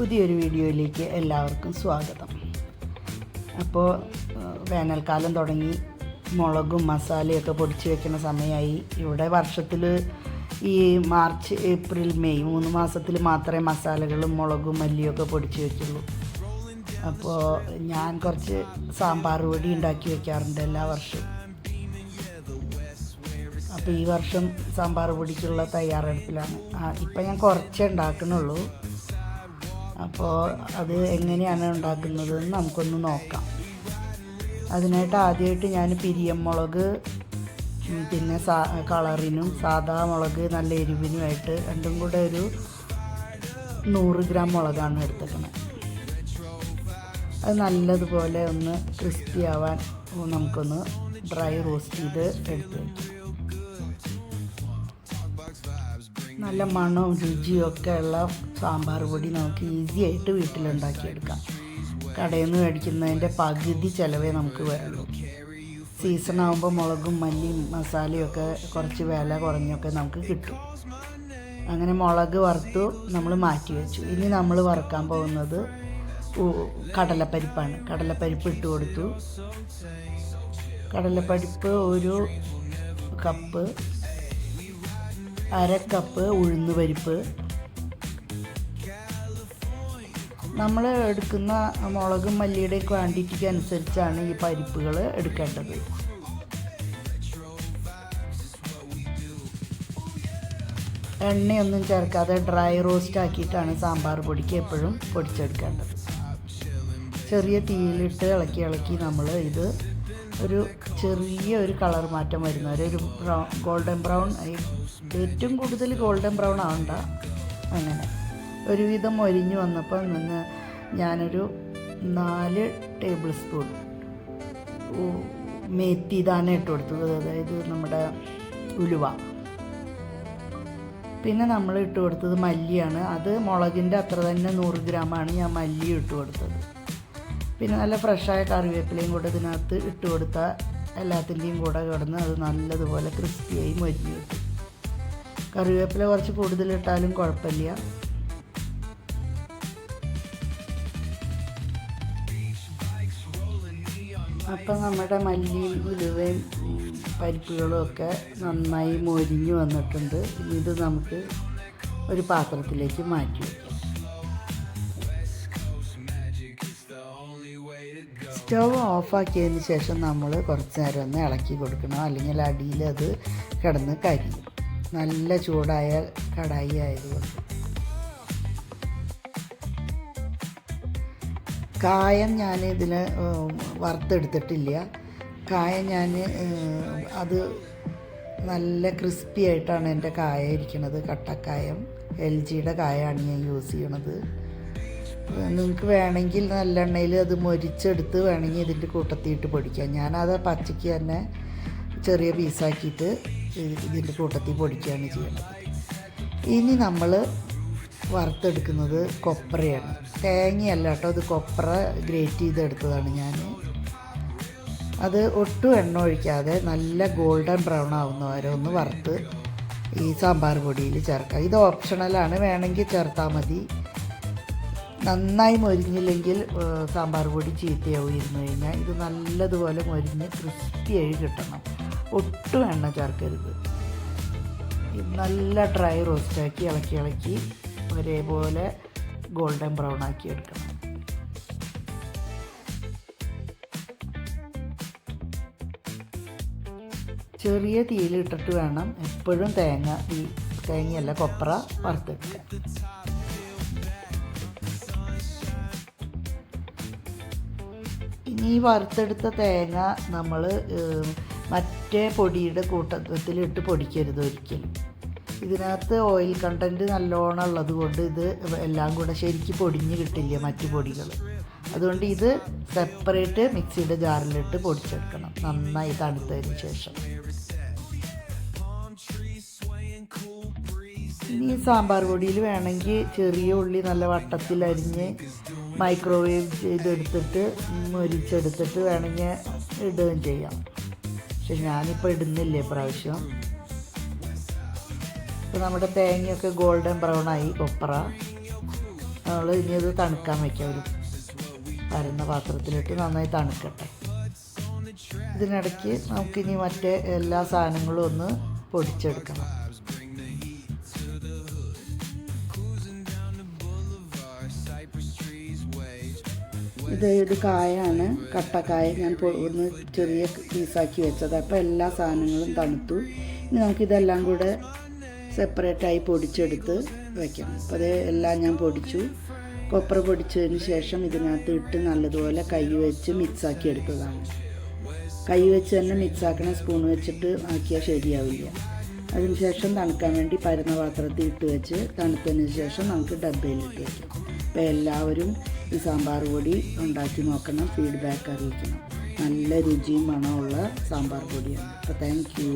പുതിയൊരു വീഡിയോയിലേക്ക് എല്ലാവർക്കും സ്വാഗതം. അപ്പോൾ വേനൽക്കാലം തുടങ്ങി. മുളകും മസാലയൊക്കെ പൊടിച്ച് വെക്കുന്ന സമയമായി. ഇവിടെ വർഷത്തിൽ ഈ മാർച്ച് ഏപ്രിൽ മെയ് മൂന്ന് മാസത്തിൽ മാത്രമേ മസാലകളും മുളകും മല്ലിയും ഒക്കെ പൊടിച്ച് വെക്കുള്ളൂ അപ്പോൾ ഞാൻ കുറച്ച് സാമ്പാർ പൊടി ഉണ്ടാക്കി വെക്കാറുണ്ട് എല്ലാ വർഷവും. അപ്പോൾ ഈ വർഷം സാമ്പാർ പൊടിക്കുള്ള തയ്യാറെടുപ്പിലാണ്. ഇപ്പം ഞാൻ കുറച്ചേ ഉണ്ടാക്കണുള്ളൂ അപ്പോൾ അത് എങ്ങനെയാണ് ഉണ്ടാക്കുന്നതെന്ന് നമുക്കൊന്ന് നോക്കാം. അതിനായിട്ട് ആദ്യമായിട്ട് ഞാൻ പിരിയമുളക് മുളക് പിന്നെ സാ കളറിനും സാദാ മുളക് നല്ല എരിവിനുമായിട്ട് രണ്ടും കൂടെ ഒരു നൂറ് ഗ്രാം മുളകാണ് എടുത്തേക്കുന്നത് അത് നല്ലതുപോലെ ഒന്ന് ക്രിസ്പി ആവാൻ നമുക്കൊന്ന് ഡ്രൈ റോസ്റ്റ് ചെയ്ത് എടുത്ത് വയ്ക്കാം നല്ല മണവും രുചിയും ഒക്കെ ഉള്ള സാമ്പാർ പൊടി നമുക്ക് ഈസി ആയിട്ട് വീട്ടിലുണ്ടാക്കിയെടുക്കാം. കടയിൽ നിന്ന് മേടിക്കുന്നതിന്റെ പകുതി ചിലവേ നമുക്ക് വരുള്ളൂ. സീസൺ ആകുമ്പോൾ മുളകും മല്ലിയും മസാലയും ഒക്കെ കുറച്ച് വില കുറഞ്ഞൊക്കെ നമുക്ക് കിട്ടും. അങ്ങനെ മുളക് വറുത്തു നമ്മൾ മാറ്റി വെച്ചു. ഇനി നമ്മൾ വറുക്കാൻ പോകുന്നത് കടലപ്പരിപ്പാണ്. കടലപ്പരിപ്പ് ഇട്ട് കൊടുത്തു. കടലപ്പരിപ്പ് ഒരു കപ്പ് അര കപ്പ് ഉഴുന്ന് പരിപ്പ് നമ്മൾ എടുക്കുന്ന മുളകും മല്ലിയുടെ ക്വാണ്ടിറ്റിക്ക് അനുസരിച്ചാണ് ഈ പരിപ്പുകൾ എടുക്കേണ്ടത്. എണ്ണയൊന്നും ചേർക്കാതെ ഡ്രൈ റോസ്റ്റ് ആക്കിയിട്ടാണ് സാമ്പാർ പൊടിക്ക് എപ്പോഴും പൊടിച്ചെടുക്കേണ്ടത്. ചെറിയ തീയിലിട്ട് ഇളക്കി ഇളക്കി നമ്മൾ ഇത് ഒരു ചെറിയ ഒരു കളർ മാറ്റം വരുന്ന. ഒരു ബ്രൗൺ ഗോൾഡൻ ബ്രൗൺ ഏറ്റവും കൂടുതൽ ഗോൾഡൻ ബ്രൗൺ ആവണ്ട. അങ്ങനെ. ഒരുവിധം ഒരിഞ്ഞു വന്നപ്പോൾ നിന്ന് ഞാനൊരു നാല് ടേബിൾ സ്പൂൺ മേത്തി ദാന ഇട്ട് കൊടുത്തത് അതായത് നമ്മുടെ ഉലുവ. പിന്നെ നമ്മൾ ഇട്ട് കൊടുത്തത് മല്ലിയാണ്. അത് മുളകിന്റെ അത്ര തന്നെ നൂറ് ഗ്രാമാണ് ഞാൻ മല്ലി ഇട്ട് കൊടുത്തത്. പിന്നെ നല്ല ഫ്രഷായ കറിവേപ്പിലയും കൂടെ ഇതിനകത്ത് ഇട്ട് കൊടുത്താൽ എല്ലാത്തിന്റെയും കൂടെ കിടന്ന് അത് നല്ലതുപോലെ ക്രിസ്പിയായി മരിഞ്ഞു കിട്ടും. കറിവേപ്പില കുറച്ച് കൂടുതലിട്ടാലും കുഴപ്പമില്ല. അപ്പം നമ്മുടെ മല്ലിയും ഉലുവയും പരിപ്പുകളും ഒക്കെ നന്നായി മൊരിഞ്ഞു വന്നിട്ടുണ്ട്. ഇനി ഇത് നമുക്ക് ഒരു പാത്രത്തിലേക്ക് മാറ്റി വയ്ക്കാം സ്റ്റവ് ഓഫാക്കിയതിന് ശേഷം നമ്മൾ കുറച്ച് നേരം ഒന്ന് ഇളക്കി കൊടുക്കണം. അല്ലെങ്കിൽ അടിയിൽ അത് കിടന്ന് കരിയും. നല്ല ചൂടായ കടായി ആയതുകൊണ്ട്. കായം ഞാൻ ഇതിൽ വറുത്തെടുത്തിട്ടില്ല. കായം ഞാൻ അത് നല്ല ക്രിസ്പി ആയിട്ടാണ് എന്റെ കായ ഇരിക്കുന്നത്. കട്ടക്കായം എൽ ജിയുടെ കായമാണ് ഞാൻ യൂസ് ചെയ്യണത്. നിങ്ങൾക്ക് വേണമെങ്കിൽ നല്ലെണ്ണയിൽ അത് മൊരിച്ചെടുത്ത് വേണമെങ്കിൽ ഇതിന്റെ കൂട്ടത്തിയിട്ട് പൊടിക്കാം. ഞാനത് പച്ചയ്ക്ക് തന്നെ ചെറിയ പീസാക്കിയിട്ട് ഇതിന്റെ കൂട്ടത്തിൽ പൊടിക്കുകയാണ് ചെയ്യുന്നത്. ഇനി നമ്മൾ വറുത്തെടുക്കുന്നത് കൊപ്രയാണ്. തേങ്ങയല്ല കേട്ടോ അത് കൊപ്ര ഗ്രേറ്റ് ചെയ്തെടുത്തതാണ് ഞാൻ. അത് ഒട്ടും എണ്ണ ഒഴിക്കാതെ നല്ല ഗോൾഡൻ ബ്രൗൺ ആവുന്ന വരെ ഒന്ന് വറുത്ത് ഈ സാമ്പാർ പൊടിയിൽ ചേർക്കാം. ഇത് ഓപ്ഷണലാണ് വേണമെങ്കിൽ ചേർത്താൽ മതി. നന്നായി മൊരിഞ്ഞില്ലെങ്കിൽ സാമ്പാർ പൊടി ചീത്തയാവും ഇരുന്ന് കഴിഞ്ഞാൽ. ഇത് നല്ലതുപോലെ മൊരിഞ്ഞ് ക്രിസ്പിയായി കിട്ടണം. ഒട്ടും എണ്ണ ചേർക്കരുത്. നല്ല ഡ്രൈ റോസ്റ്റാക്കി ഇളക്കി ഇളക്കി ഒരേപോലെ ഗോൾഡൻ ബ്രൗൺ ആക്കി എടുക്കണം. ചെറിയ തീയിലിട്ടിട്ട് വേണം എപ്പോഴും തേങ്ങ ഈ തേങ്ങയല്ല കൊപ്ര വറുത്തെടുക്കാൻ. ഇനി ഈ വറുത്തെടുത്ത തേങ്ങ നമ്മൾ മറ്റേ പൊടിയുടെ കൂട്ടത്തിലിട്ട് പൊടിക്കരുത് ഒരിക്കലും. ഇതിനകത്ത് ഓയിൽ കണ്ടന്റ് നല്ലോണം ഉള്ളത് കൊണ്ട് ഇത് എല്ലാം കൂടെ ശരിക്കും പൊടിഞ്ഞ് കിട്ടില്ല മറ്റു പൊടികൾ അതുകൊണ്ട് ഇത് സെപ്പറേറ്റ് മിക്സിയുടെ ജാറിലിട്ട് പൊടിച്ചെടുക്കണം. നന്നായി തണുത്തതിന് ശേഷം. ഇനി സാമ്പാർ പൊടിയിൽ വേണമെങ്കിൽ ചെറിയ ഉള്ളി നല്ല വട്ടത്തിൽ അരിഞ്ഞ് മൈക്രോവേവ് ചെയ്തെടുത്തിട്ട് മുരിച്ചെടുത്തിട്ട് വേണമെങ്കിൽ ഇടുകയും ചെയ്യാം. പക്ഷെ ഞാനിപ്പോൾ ഇടുന്നില്ല ഇപ്രാവശ്യം. ഇപ്പോൾ നമ്മുടെ തേങ്ങയൊക്കെ ഗോൾഡൻ ബ്രൗൺ ആയി കൊപ്ര. നമ്മൾ ഇനി അത് തണുക്കാൻ വയ്ക്കാം. ഒരു പരന്ന പാത്രത്തിലിട്ട് നന്നായി തണുക്കട്ടെ. ഇതിനിടയ്ക്ക് നമുക്കിനി മറ്റേ എല്ലാ സാധനങ്ങളും ഒന്ന് പൊടിച്ചെടുക്കണം. ഇത് ഇത് കായാണ് കട്ടക്കായ. ഞാൻ ഒന്ന് ചെറിയ പീസാക്കി വെച്ചത്. അപ്പോൾ എല്ലാ സാധനങ്ങളും തണുത്തു. ഇനി നമുക്കിതെല്ലാം കൂടെ സെപ്പറേറ്റായി പൊടിച്ചെടുത്ത് വെക്കാം അപ്പോൾ അത് എല്ലാം ഞാൻ പൊടിച്ചു. കൊപ്ര പൊടിച്ചതിന് ശേഷം ഇതിനകത്ത് ഇട്ട് നല്ലതുപോലെ കൈ വെച്ച് മിക്സാക്കി എടുത്തതാണ്. കൈ വെച്ച് തന്നെ മിക്സാക്കണ സ്പൂൺ വെച്ചിട്ട് ആക്കിയാൽ ശരിയാവില്ല. അതിനുശേഷം തണുക്കാൻ വേണ്ടി പരന്ന പാത്രത്തിൽ ഇട്ട് വെച്ച് തണുത്തതിന് ശേഷം നമുക്ക് ഡബ്ബയിലിട്ട് വയ്ക്കാം അപ്പോൾ എല്ലാവരും ഈ സാമ്പാർ പൊടി ഉണ്ടാക്കി നോക്കണം ഫീഡ്ബാക്ക് അറിയിക്കണം. നല്ല രുചിയും മണമുള്ള സാമ്പാർ പൊടിയാണ്. അപ്പോൾ താങ്ക് യു